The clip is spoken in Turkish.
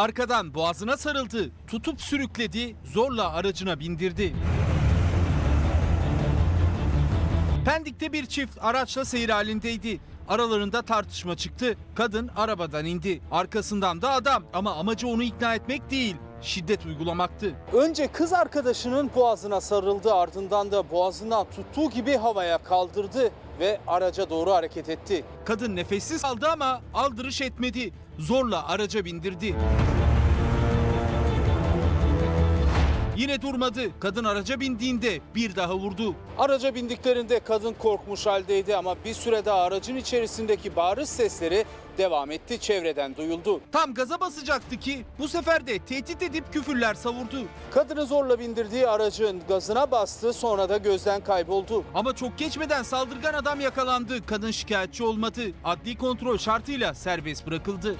Arkadan boğazına sarıldı, tutup sürükledi, zorla aracına bindirdi. Pendik'te bir çift araçla seyir halindeydi. Aralarında tartışma çıktı. Kadın arabadan indi. Arkasından da adam ama amacı onu ikna etmek değil, şiddet uygulamaktı. Önce kız arkadaşının boğazına sarıldı ardından da boğazından tuttuğu gibi havaya kaldırdı ve araca doğru hareket etti. Kadın nefessiz kaldı ama aldırış etmedi. Zorla araca bindirdi. Yine durmadı. Kadın araca bindiğinde bir daha vurdu. Araca bindiklerinde kadın korkmuş haldeydi ama bir süre daha aracın içerisindeki bağırış sesleri devam etti. Çevreden duyuldu. Tam gaza basacaktı ki bu sefer de tehdit edip küfürler savurdu. Kadını zorla bindirdiği aracın gazına bastı sonra da gözden kayboldu. Ama çok geçmeden saldırgan adam yakalandı. Kadın şikayetçi olmadı. Adli kontrol şartıyla serbest bırakıldı.